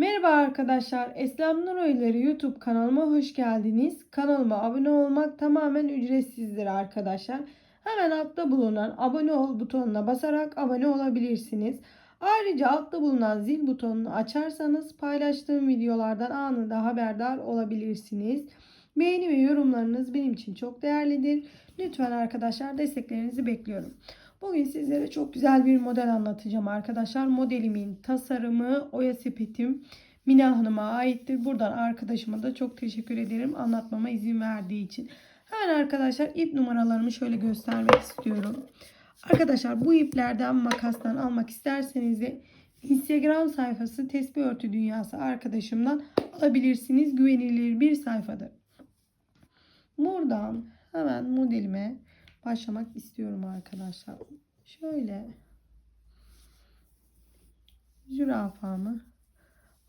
Merhaba arkadaşlar. Eslem Nur Oyları YouTube kanalıma hoş geldiniz. Kanalıma abone olmak tamamen ücretsizdir arkadaşlar. Hemen altta bulunan abone ol butonuna basarak abone olabilirsiniz. Ayrıca altta bulunan zil butonunu açarsanız paylaştığım videolardan anında haberdar olabilirsiniz. Beğeni ve yorumlarınız benim için çok değerlidir. Lütfen arkadaşlar desteklerinizi bekliyorum. Bugün sizlere çok güzel bir model anlatacağım arkadaşlar. Modelimin tasarımı Oya Sepetim Mina Hanım'a aittir. Buradan arkadaşıma da çok teşekkür ederim anlatmama izin verdiği için. Hemen arkadaşlar ip numaralarımı şöyle göstermek istiyorum. Arkadaşlar bu iplerden makastan almak isterseniz de Instagram sayfası Tesbih Örtü Dünyası arkadaşımdan alabilirsiniz. Güvenilir bir sayfadır. Buradan hemen modelime başlamak istiyorum arkadaşlar. Şöyle zürafamı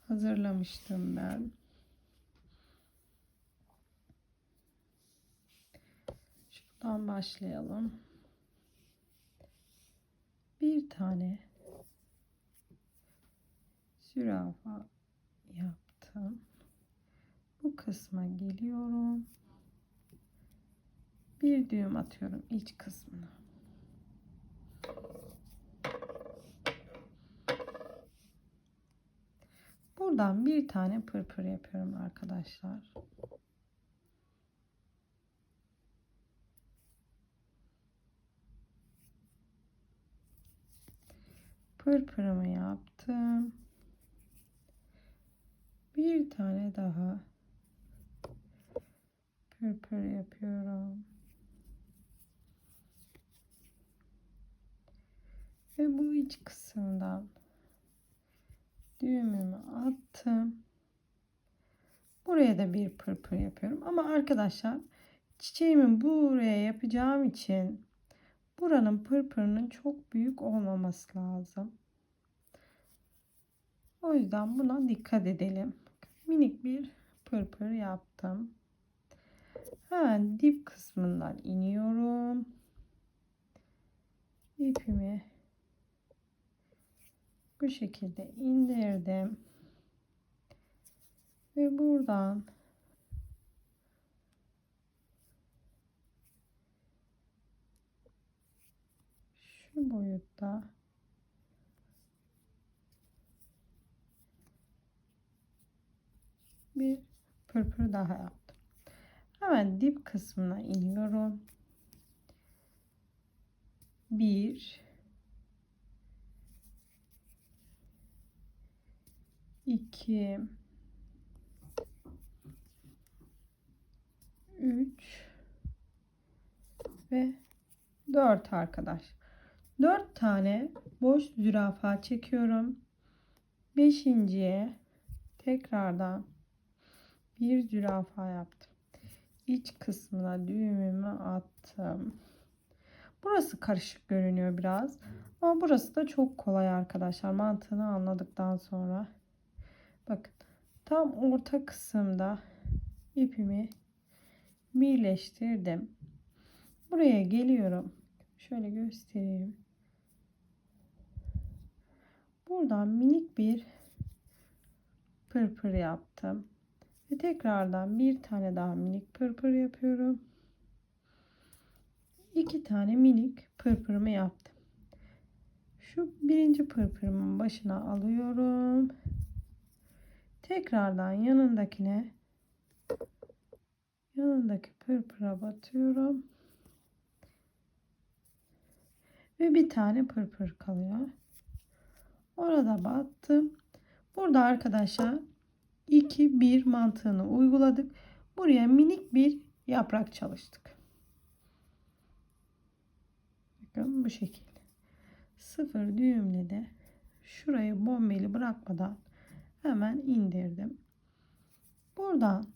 hazırlamıştım ben. Şuradan başlayalım. Bir tane zürafa yaptım. Bu kısma geliyorum. Bir düğüm atıyorum iç kısmına. Buradan bir tane pırpır yapıyorum arkadaşlar. Pırpırımı yaptım. Bir tane daha pırpır yapıyorum. Ve bu iç kısımdan düğümümü attım. Buraya da bir pırpır yapıyorum. Ama arkadaşlar çiçeğimi buraya yapacağım için buranın pırpırının çok büyük olmaması lazım. O yüzden buna dikkat edelim. Minik bir pırpır yaptım. Hemen dip kısmından iniyorum. İpimi bu şekilde indirdim. Ve buradan şu boyutta bir pırpır daha yaptım. Hemen dip kısmına iniyorum. Bir 2 3 ve 4 arkadaş. 4 tane boş zürafa çekiyorum. Beşinciye tekrardan bir zürafa yaptım. İç kısmına düğümümü attım. Burası karışık görünüyor biraz. Ama burası da çok kolay arkadaşlar. Mantığını anladıktan sonra. Bakın tam orta kısımda ipimi birleştirdim. Buraya geliyorum. Şöyle göstereyim. Buradan minik bir pırpır yaptım. Ve tekrardan bir tane daha minik pırpır yapıyorum. İki tane minik pırpırımı yaptım. Şu birinci pırpırımın başına alıyorum. Tekrardan yanındakine yanındaki pırpıra batıyorum. Ve bir tane pırpır kalıyor. Orada battım. Burada arkadaşlar 2 1 mantığını uyguladık. Buraya minik bir yaprak çalıştık. Bakın bu şekilde. Sıfır düğümle de şurayı bombeli bırakmadan hemen indirdim. Buradan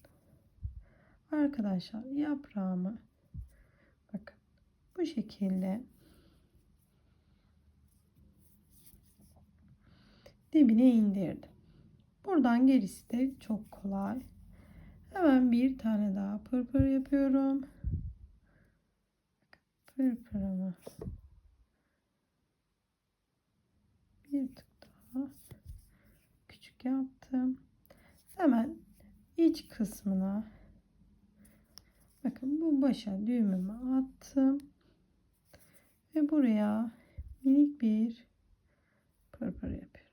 arkadaşlar yaprağımı bakın bu şekilde dibine indirdim. Buradan gerisi de çok kolay. Hemen bir tane daha pırpır yapıyorum. Pırpırımı bir yaptım. Hemen iç kısmına bakın bu başa düğümümü attım. Ve buraya minik bir pırpır yapıyorum.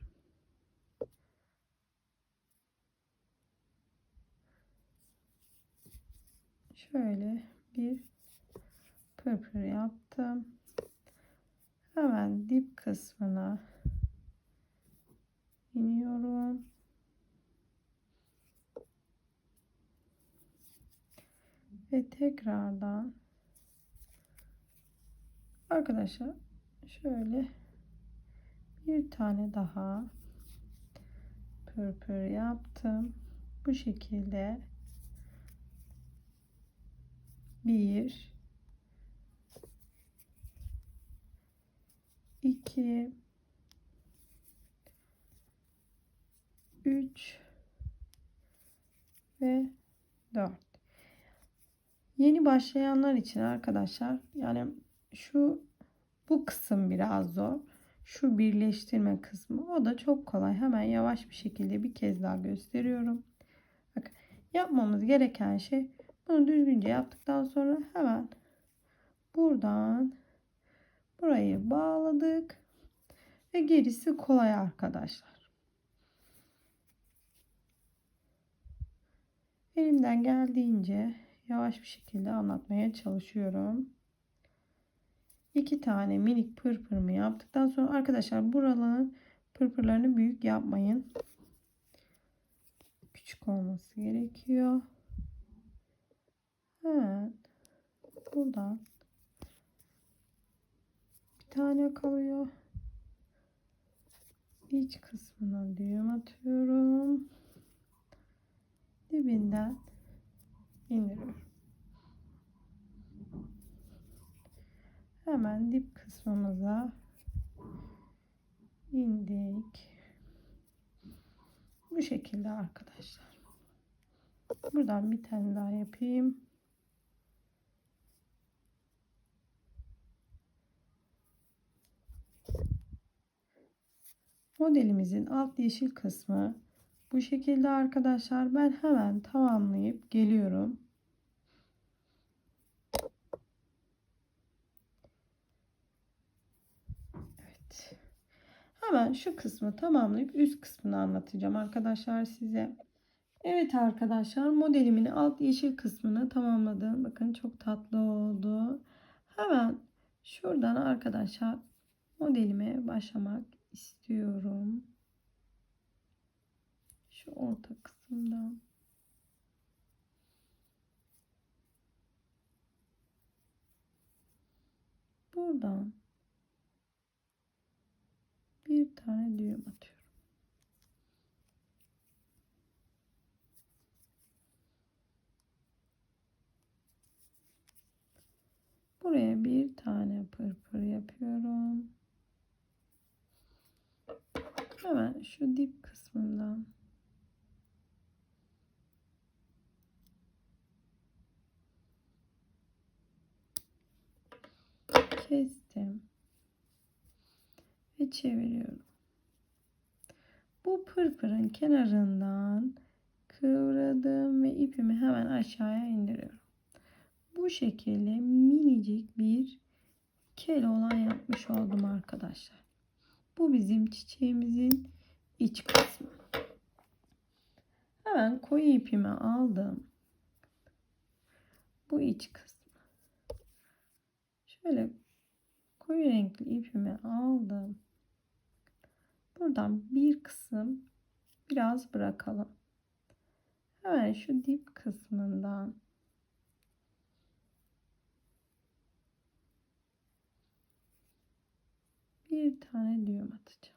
Şöyle bir pırpır yaptım. Hemen dip kısmına iniyorum. Ve tekrardan arkadaşlar şöyle bir tane daha pırpır yaptım. Bu şekilde bir 2 3 ve 4 Yeni başlayanlar için arkadaşlar yani şu bu kısım biraz zor. Şu birleştirme kısmı o da çok kolay. Hemen yavaş bir şekilde bir kez daha gösteriyorum. Bakın yapmamız gereken şey bunu düzgünce yaptıktan sonra hemen buradan burayı bağladık ve gerisi kolay arkadaşlar. Elimden geldiğince yavaş bir şekilde anlatmaya çalışıyorum. İki tane minik pırpırımı yaptıktan sonra arkadaşlar buraların pırpırlarını büyük yapmayın. Küçük olması gerekiyor. Evet. Buradan bir tane kalıyor. İç kısmına düğüm atıyorum. Dibinden indiriyorum. Hemen dip kısmımıza indik. Bu şekilde arkadaşlar. Buradan bir tane daha yapayım. Modelimizin alt yeşil kısmı bu şekilde arkadaşlar. Ben hemen tamamlayıp geliyorum. Evet. Hemen şu kısmı tamamlayıp üst kısmını anlatacağım arkadaşlar size. Evet arkadaşlar modelimin alt yeşil kısmını tamamladım. Bakın çok tatlı oldu. Hemen şuradan arkadaşlar modelime başlamak istiyorum. Şu orta kısımdan. Buradan bir tane düğüm atıyorum. Buraya bir tane pırpır yapıyorum. Hemen şu dip kısmından kestim ve çeviriyorum. Bu pırpırın kenarından kıvradım ve ipimi hemen aşağıya indiriyorum. Bu şekilde minicik bir kel olan yapmış oldum arkadaşlar. Bu bizim çiçeğimizin iç kısmı. Hemen koyu ipimi aldım. Bu iç kısmı. Şöyle koyu renkli ipimi aldım. Buradan bir kısım biraz bırakalım. Hemen şu dip kısmından bir tane düğüm atacağım.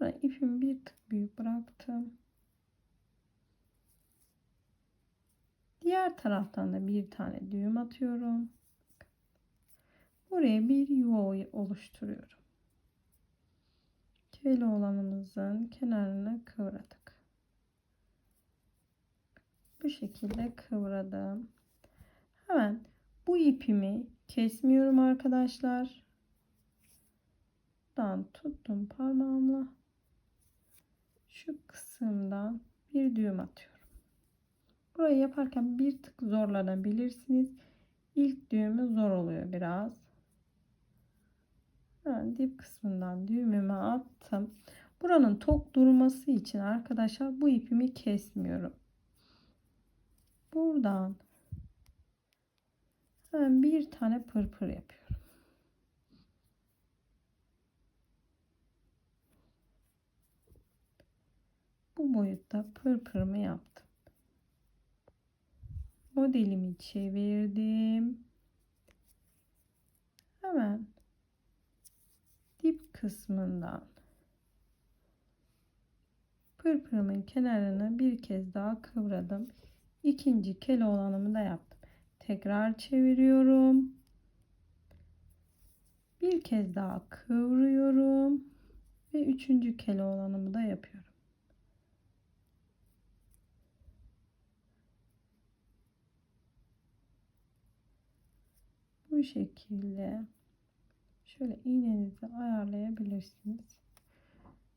Buraya ipimi bir tık büyük bıraktım. Diğer taraftan da bir tane düğüm atıyorum. Buraya bir yuva oluşturuyorum. Keloğlanımızın kenarına kıvradık. Bu şekilde kıvradım. Hemen bu ipimi kesmiyorum arkadaşlar. Buradan tuttum parmağımla. Şu kısımdan bir düğüm atıyorum. Burayı yaparken bir tık zorlanabilirsiniz. İlk düğümü zor oluyor biraz. Ben dip kısmından düğümümü attım. Buranın tok durması için arkadaşlar bu ipimi kesmiyorum. Buradan hemen bir tane pırpır yapıyorum. Bu boyutta pırpırımı yaptım. Modelimi çevirdim. Hemen dip kısmından pırpırımın kenarını bir kez daha kıvradım. İkinci keloğlanımı da yaptım. Tekrar çeviriyorum. Bir kez daha kıvırıyorum. Ve üçüncü keloğlanımı da yapıyorum. Bu şekilde şöyle iğnenizi ayarlayabilirsiniz.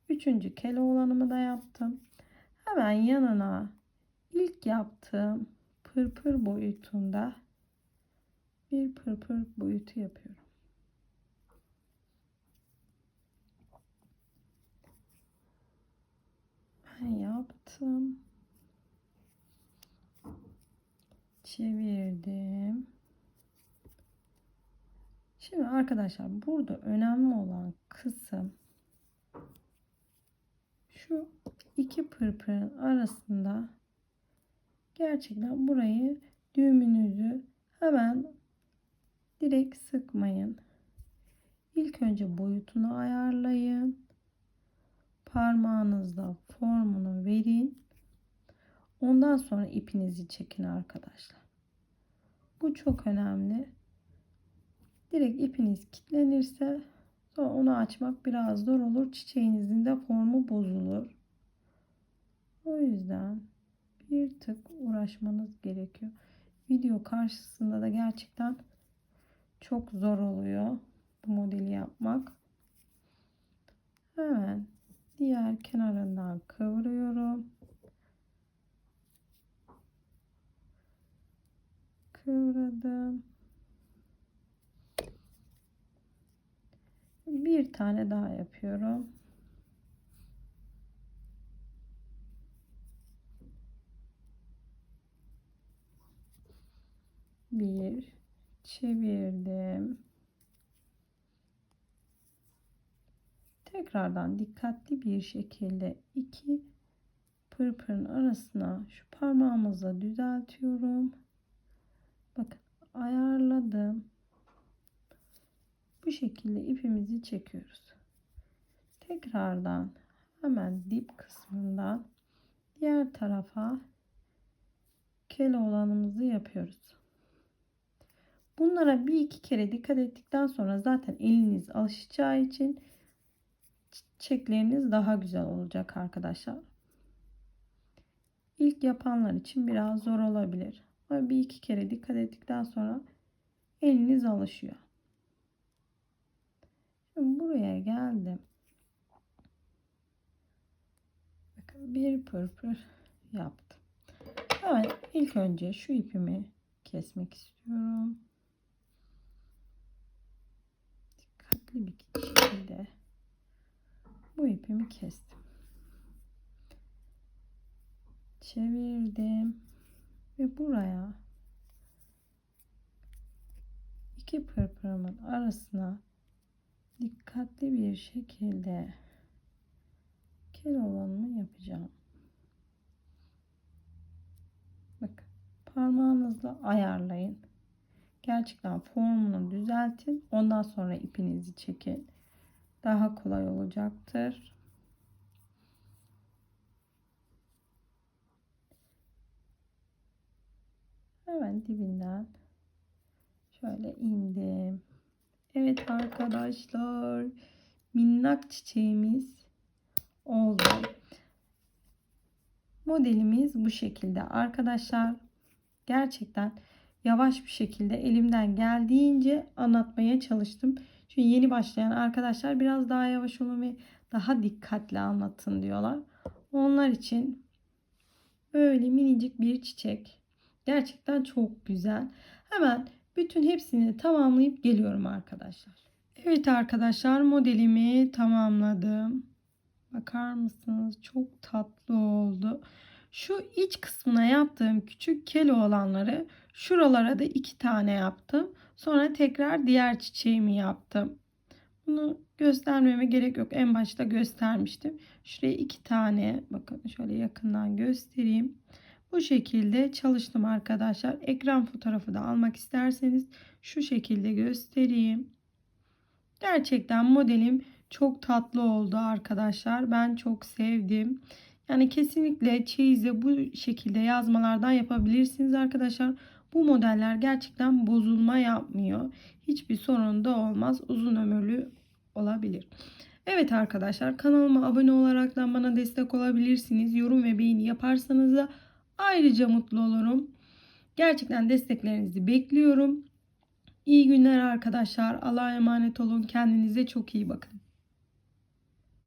Üçüncü keloğlanımı da yaptım. Hemen yanına ilk yaptığım pırpır boyutunda bir pırpır boyutu yapıyorum. Ben yaptım. Çevirdim. Şimdi arkadaşlar burada önemli olan kısım şu iki pırpırın arasında gerçekten burayı düğümünüzü hemen direkt sıkmayın. İlk önce boyutunu ayarlayın. Parmağınızla formunu verin. Ondan sonra ipinizi çekin arkadaşlar. Bu çok önemli. Direkt ipiniz kilitlenirse sonra onu açmak biraz zor olur. Çiçeğinizin de formu bozulur. O yüzden bir tık uğraşmanız gerekiyor. Video karşısında da gerçekten çok zor oluyor bu modeli yapmak. Hemen diğer kenarından kıvırıyorum. Kıvradım. Bir tane daha yapıyorum. Bir çevirdim. Tekrardan dikkatli bir şekilde iki pırpırın arasına şu parmağımızla düzeltiyorum. Bakın ayarladım. Bu şekilde ipimizi çekiyoruz. Tekrardan hemen dip kısmından diğer tarafa kel olanımızı yapıyoruz. Bunlara bir iki kere dikkat ettikten sonra zaten eliniz alışacağı için çiçekleriniz daha güzel olacak arkadaşlar. İlk yapanlar için biraz zor olabilir. Ama bir iki kere dikkat ettikten sonra eliniz alışıyor. Şimdi buraya geldim. Bakın bir pırpır yaptım. Hemen ilk önce şu ipimi kesmek istiyorum. Dikkatli bir şekilde bu ipimi kestim. Çevirdim ve buraya iki pırpırımın arasına dikkatli bir şekilde kel olanımı yapacağım. Bakın parmağınızla ayarlayın. Gerçekten formunu düzeltin. Ondan sonra ipinizi çekin. Daha kolay olacaktır. Hemen dibinden şöyle indim. Evet arkadaşlar. Minnak çiçeğimiz oldu. Modelimiz bu şekilde arkadaşlar. Gerçekten yavaş bir şekilde elimden geldiğince anlatmaya çalıştım. Çünkü yeni başlayan arkadaşlar biraz daha yavaş olun ve daha dikkatli anlatın diyorlar. Onlar için böyle minicik bir çiçek. Gerçekten çok güzel. Hemen bütün hepsini tamamlayıp geliyorum arkadaşlar. Evet arkadaşlar modelimi tamamladım. Bakar mısınız? Çok tatlı oldu. Şu iç kısmına yaptığım küçük kelo olanları şuralara da iki tane yaptım. Sonra tekrar diğer çiçeğimi yaptım. Bunu göstermeme gerek yok. En başta göstermiştim. Şuraya iki tane bakın şöyle yakından göstereyim. Bu şekilde çalıştım arkadaşlar. Ekran fotoğrafı da almak isterseniz şu şekilde göstereyim. Gerçekten modelim çok tatlı oldu arkadaşlar. Ben çok sevdim. Yani kesinlikle çeyize bu şekilde yazmalardan yapabilirsiniz arkadaşlar. Bu modeller gerçekten bozulma yapmıyor. Hiçbir sorun da olmaz. Uzun ömürlü olabilir. Evet arkadaşlar kanalıma abone olarak da bana destek olabilirsiniz. Yorum ve beğeni yaparsanız da ayrıca mutlu olurum. Gerçekten desteklerinizi bekliyorum. İyi günler arkadaşlar. Allah'a emanet olun. Kendinize çok iyi bakın.